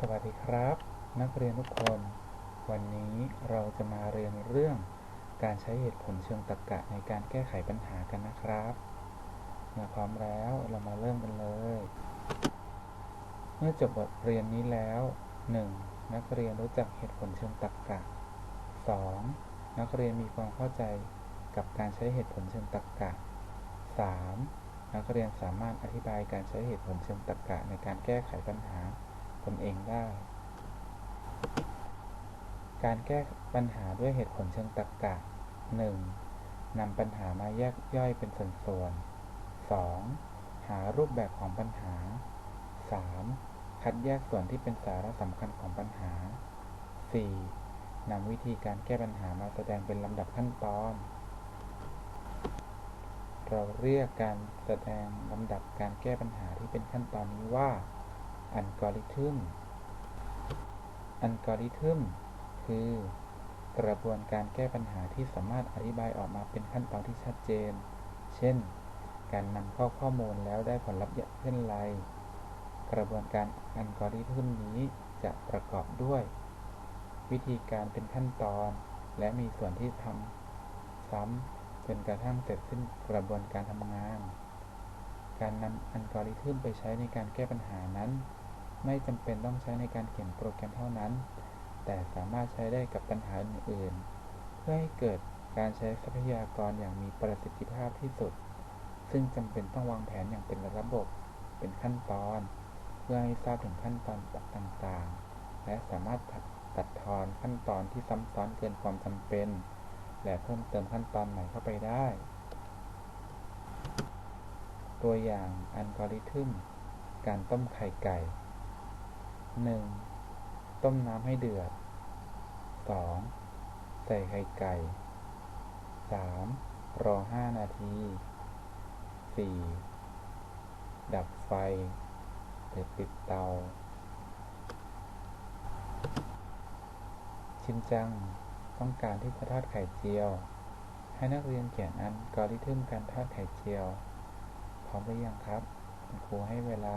สวัสดีครับ นักเรียนทุกคน วันนี้เราจะมาเรียนเรื่องการใช้เหตุผลเชิงตรรกะในการแก้ไขปัญหากันนะครับมื่อพร้อมแล้วเรามาเริ่มกันเลย เมื่อจบบทเรียนนี้แล้ว 1. นักเรียนรู้จักเหตุผลเชิงตรรกะ 2. นักเรียนมีความเข้าใจกับการใช้เหตุผลเชิงตรรกะ 3. นักเรียนสามารถอธิบายการใช้เหตุผลเชิงตรรกะในการแก้ไขปัญหา ตนเองได้ การแก้ปัญหาด้วยเหตุผลเชิงตรรกะ 1. นำปัญหามาแยกย่อยเป็นส่วนๆ 2. หารูปแบบของปัญหา 3. คัดแยกส่วนที่เป็นสาระสำคัญของปัญหา 4. นำวิธีการแก้ปัญหามาแสดงเป็นลำดับขั้นตอน เราเรียกการแสดงลำดับการแก้ปัญหาที่เป็นขั้นตอนนี้ว่า อัลกอริทึม อัลกอริทึม คือกระบวนการแก้ปัญหาที่สามารถอธิบายออกมาเป็นขั้นตอนที่ชัดเจน เช่น การนำเข้าข้อมูลแล้วได้ผลลัพธ์เช่นไร กระบวนการอัลกอริทึมนี้จะประกอบด้วย วิธีการเป็นขั้นตอน และมีส่วนที่ทำซ้ำจนกระทั่งเสร็จสิ้นกระบวนการทำงาน การนำอัลกอริทึมไปใช้ในการแก้ปัญหานั้น ไม่จำเป็นต้องใช้ในการเขียนโปรแกรมเท่านั้น แต่สามารถใช้ได้กับปัญหาอื่นๆ เพื่อให้เกิดการใช้ทรัพยากรอย่างมีประสิทธิภาพที่สุด ซึ่งจำเป็นต้องวางแผนอย่างเป็นระบบ เป็นขั้นตอน เพื่อให้ทราบถึงขั้นตอนต่างๆ และสามารถตัดทอนขั้นตอนที่ซ้ำซ้อนเกินความจำเป็น และเพิ่มเติมขั้นตอนใหม่เข้าไปได้ ตัวอย่างอัลกอริทึม การต้มไข่ไก่ 1. ต้มน้ำให้เดือด 2. ใส่ไข่ไก่ 3. รอ5นาที 4. ดับไฟหรือปิดเตา ชินจังต้องการที่จะทอดไข่เจียว ให้นักเรียนเขียนอัลกอริทึมการทอดไข่เจียว พร้อมหรือยังครับ คุณครูให้เวลา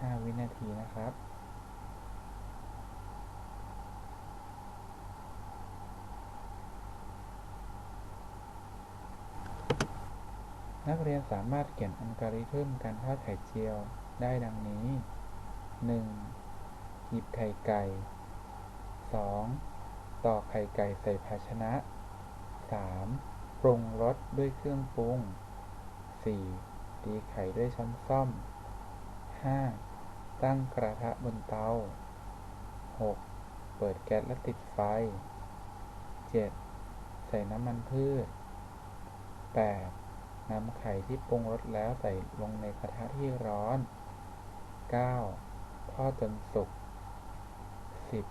5 วินาทีนะครับนักเรียนสามารถเขียนอัลกอริทึมการทอดไข่เจียวได้ดังนี้ 1. หยิบไข่ไก่ 2. ตอกไข่ไก่ใส่ภาชนะ 3. ปรุงรสด้วยเครื่องปรุง 4. ตีไข่ด้วยช้อนส้อม 5. ตั้งกระทะบนเตา 6. เปิดแก๊สและติดไฟ 7. ใส่น้ำมันพืช 8. นำไข่ที่ปรุงรสแล้วใส่ลงในกระทะที่ร้อน 9. ทอดจนสุก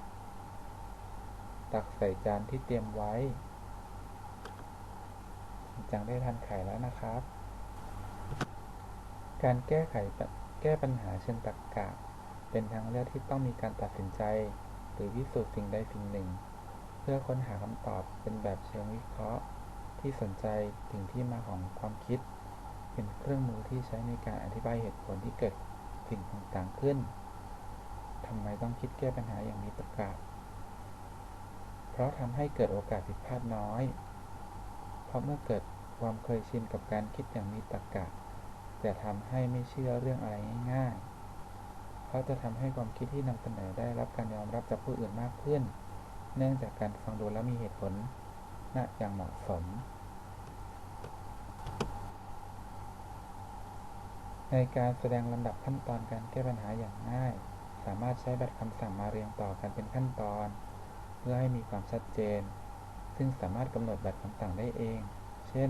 10. ตักใส่จานที่เตรียมไว้ จังได้ทานไข่แล้วนะครับ การแก้ไข แก้ปัญหาเชิงตรรกะ เป็นทางเลือกที่ต้องมีการตัดสินใจ หรือพิสูจน์สิ่งใดสิ่งหนึ่ง เพื่อค้นหาคำตอบเป็นแบบเชิงวิเคราะห์ ที่สนใจถึงที่มาของความคิด เป็นเครื่องมือที่ใช้ในการอธิบายเหตุผลที่เกิดสิ่งต่างๆขึ้นทำไมต้องคิดแก้ปัญหาอย่างมีตรรกะ เพราะทำให้เกิดโอกาสผิดพลาดน้อย เพราะเมื่อเกิดความเคยชินกับการคิดอย่างมีตรรกะ จะทำให้ไม่เชื่อเรื่องอะไรง่ายๆ เพราะจะทำให้ความคิดที่นำเสนอได้รับการยอมรับจากผู้อื่นมากขึ้น เนื่องจากการฟังดูแล้วมีเหตุผลน่าอย่างเหมาะสม ในการแสดงลำดับขั้นตอนการแก้ปัญหาอย่างง่าย สามารถใช้แบบคำสั่งมาเรียงต่อกันเป็นขั้นตอน เพื่อให้มีความชัดเจน ซึ่งสามารถกำหนดแบบคำสั่งได้เอง เช่น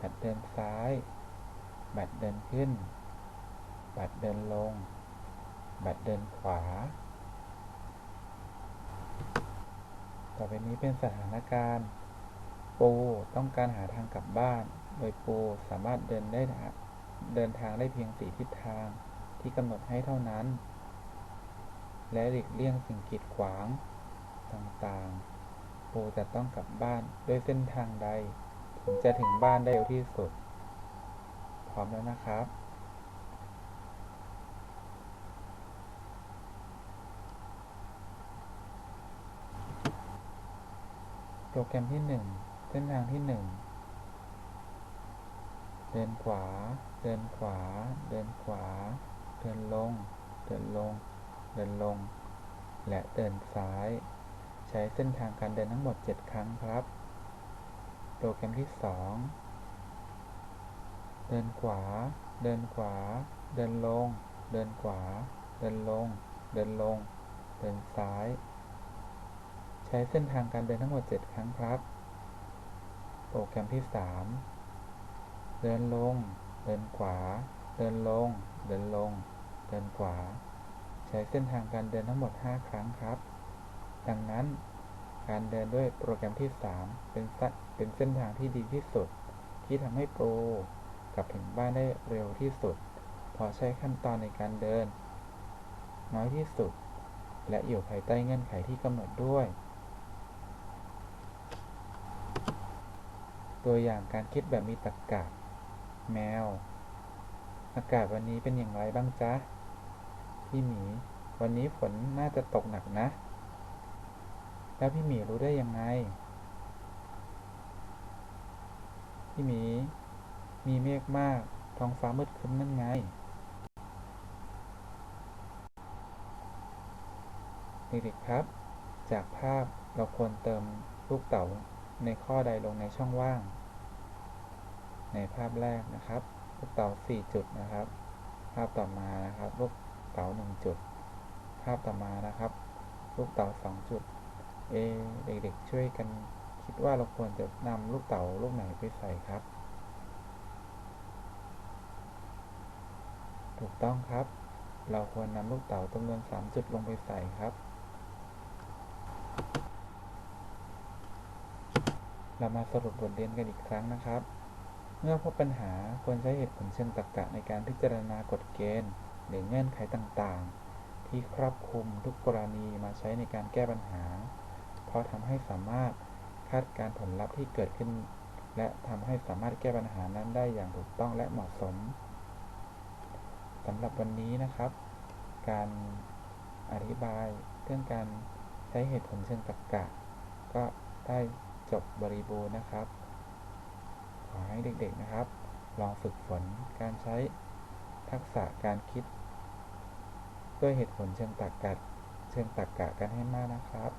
บัตรเดินซ้าย บัตรเดินขึ้น บัตรเดินลง บัตรเดินขวา ต่อไปนี้เป็นสถานการณ์ ปูต้องการหาทางกลับบ้าน โดยปูสามารถเดินได้เดินทางได้เพียงสี่ทิศทางที่กำหนดให้เท่านั้น และหลีกเลี่ยงสิ่งกีดขวางต่างๆ ปูจะต้องกลับบ้านด้วยเส้นทางใด ถึงจะถึงบ้านได้เร็วที่สุด ร้อมแล้วนะครับ โปรแกรมที่ 1 เส้นทางที่ 1 เดินขวา เดินขวา เดินขวา เดินลง เดินลง เดินลง และเดินซ้าย ใช้เส้นทางการเดินทั้งหมด 7 ครั้งครับ โปรแกรมที่ 2 เดินขวา เดินขวา เดินลง เดินขวา เดินลง เดินลง เดินซ้าย ใช้เส้นทางการเดินทั้งหมด 7 ครั้งครับ โปรแกรมที่ 3 เดินลง เดินขวา เดินลง เดินลง เดินขวา ใช้เส้นทางการเดินทั้งหมด 5 ครั้งครับ ดังนั้นการเดินด้วยโปรแกรมที่ 3 เป็นเป็นเส้นทางที่ดีที่สุด ที่ทำให้โปร กลับถึงบ้านได้เร็วที่สุด เพอใช้ขั้นตอนในการเดิน น้อยที่สุด และอยู่ภายใต้เงื่อนไขที่กำหนดด้วย ตัวอย่างการคิดแบบมีตรรกะแมว อากาศวันนี้เป็นอย่างไรบ้างจ๊ะ พี่หมี วันนี้ฝนน่าจะตกหนักนะ แล้วพี่หมีรู้ได้ยังไง พี่หมี มีเมฆมาก ท้องฟ้ามืดครึ้มนั่นไง เด็กๆครับ จากภาพเราควรเติมลูกเต๋าในข้อใดลงในช่องว่าง ในภาพแรกนะครับ ลูกเต๋า4 จุดนะครับ ภาพต่อมานะครับ ลูกเต๋า1 จุด ภาพต่อมานะครับ ลูกเต๋า2 จุด เอเด็กๆช่วยกันคิดว่าเราควรจะนำลูกเต๋าลูกไหนไปใส่ครับ ถูกต้องครับ เราควรนำลูกเต๋าจำนวน 3 จุดลงไปใส่ครับ เรามาสรุปบทเรียนกันอีกครั้งนะครับ เมื่อพบปัญหาควรใช้เหตุผลเชิงตรรกะในการพิจารณากฎเกณฑ์ หรือเงื่อนไขต่างๆ ที่ครอบคลุมทุกกรณีมาใช้ในการแก้ปัญหา เพราะทำให้สามารถคาดการณ์ผลลัพธ์ที่เกิดขึ้น และทำให้สามารถแก้ปัญหานั้นได้อย่างถูกต้องและเหมาะสม สำหรับวันนี้นะครับ การอธิบายเรื่องการใช้เหตุผลเชิงตรรกะ ก็ได้จบบริบูรณ์นะครับ ขอให้เด็กๆนะครับ ลองฝึกฝนการใช้ทักษะการคิด ด้วยเหตุผลเชิงตรรกะเชิงตรรกะกันให้มากนะครับ